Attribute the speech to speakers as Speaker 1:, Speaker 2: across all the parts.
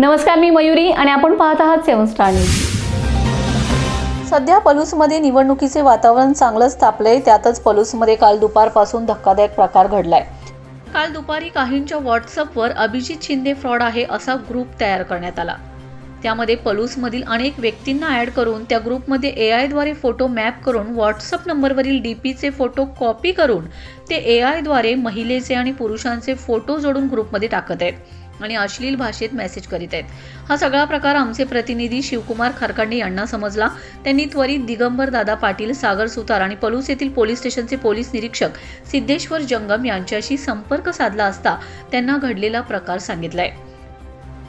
Speaker 1: नमस्कार मी मयुरी आणि आपण पाहत आहात सेवन स्टार न्यूज. सध्या पलूसमध्ये निवडणुकीचे वातावरण चांगलंच तापलंय त्यातच पलूसमध्ये काल दुपारपासून धक्कादायक प्रकार घडलाय. काल दुपारी काहींच्या व्हॉट्सअपवर अभिजित शिंदे फ्रॉड आहे असा ग्रुप तयार करण्यात आला. त्यामध्ये पलूसमधील अनेक व्यक्तींना ॲड करून त्या ग्रुपमध्ये ए आयद्वारे फोटो मॅप करून व्हॉट्सअप नंबरवरील डी पीचे फोटो कॉपी करून ते ए आयद्वारे महिलेचे आणि पुरुषांचे फोटो जोडून ग्रुपमध्ये टाकत आहेत. आणि अश्लील भाषेत मेसेज करीत आहेत. हा सगळा प्रकार आमचे प्रतिनिधी शिवकुमार खरकांडे यांना समजला. त्यांनी त्वरित दिगंबर दादा पाटील सागर सुतार आणि पलूस येथील पोलीस स्टेशनचे पोलीस निरीक्षक सिद्धेश्वर जंगम यांच्याशी संपर्क साधला असता त्यांना घडलेला प्रकार सांगितलाय.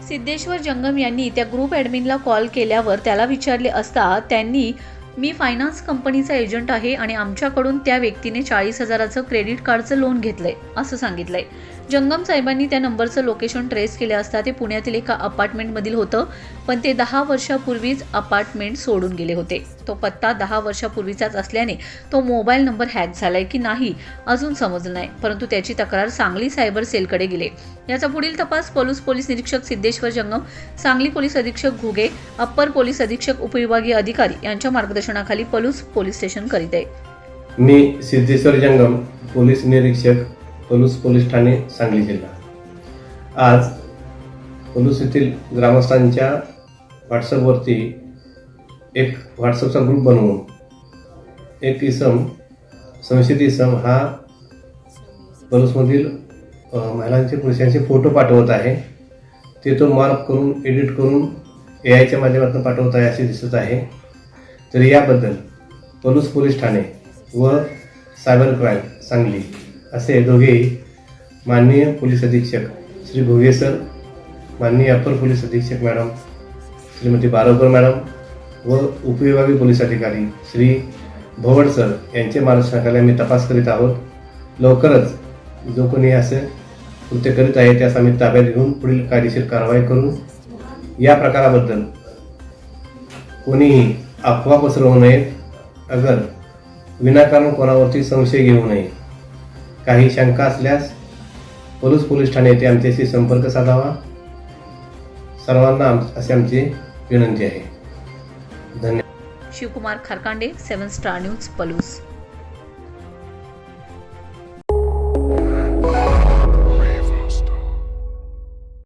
Speaker 1: सिद्धेश्वर जंगम यांनी त्या ग्रुप ॲडमिनला कॉल केल्यावर त्याला विचारले असता त्यांनी मी फायनान्स कंपनीचा एजंट आहे आणि आमच्याकडून त्या व्यक्तीने चाळीस हजाराचं क्रेडिट कार्डचं लोन घेतलंय असं सांगितलंय. जंगम साहेबांनी त्या नंबरचं लोकेशन ट्रेस केले असता ते पुण्यातील एका अपार्टमेंटमधील होतं. पण ते दहा वर्षापूर्वीच अपार्टमेंट सोडून गेले होते. तो पत्ता दहा वर्षापूर्वीचाच असल्याने तो मोबाईल नंबर हॅक झालाय की नाही अजून समजलं नाही. परंतु त्याची तक्रार सांगली सायबर सेलकडे गेले. याचा पुढील तपास पलूस पोलीस निरीक्षक सिद्धेश्वर जंगम सांगली पोलीस अधीक्षक घुगे अप्पर पोलीस अधीक्षक उपविभागीय अधिकारी यांच्या मार्गदर्शनाखाली पलूस पोलीस स्टेशन करीत आहे.
Speaker 2: मी सिद्धेश्वर जंगम पोलीस निरीक्षक पलूस पोलीस ठाणे सांगली जिल्हा. आज पलूस येथील ग्रामस्थांच्या व्हॉट्सअपवरती एक व्हॉट्सअपचा ग्रुप बनवून एक इसम संशयित इसम हा पलूसमधील महिलांचे पुरुषांचे फोटो पाठवत आहे. ते तो मार्क करून एडिट करून ए आयच्या माध्यमातून पाठवत आहे असे दिसत आहे. तर याबद्दल पलूस पोलीस ठाणे व सायबर क्राईम सांगली असे दोघे माननीय पोलीस अधीक्षक श्री भोगे सर माननीय अप्पर पोलीस अधीक्षक मॅडम श्रीमती बारावकर मॅडम व उपविभागीय पोलीस अधिकारी श्री भोवड सर यांचे मार्गदर्शनाखाली आम्ही तपास करीत आहोत. लवकरच जो कोणी असे कृत्य करीत आहे त्यास आम्ही ताब्यात घेऊन पुढील कायदेशीर कारवाई करू. या प्रकाराबद्दल कोणीही अफवा पसरवू नयेत अगर विनाकारण कोणावरती संशय घेऊ नये. काही शंका असल्यास पोलीस पोलीस ठाणे येथे आमच्याशी संपर्क साधावा. सर्वांना आम असे आमची विनंती आहे. धन्यवाद
Speaker 1: Shivkumar Kharkande seven star news Palus.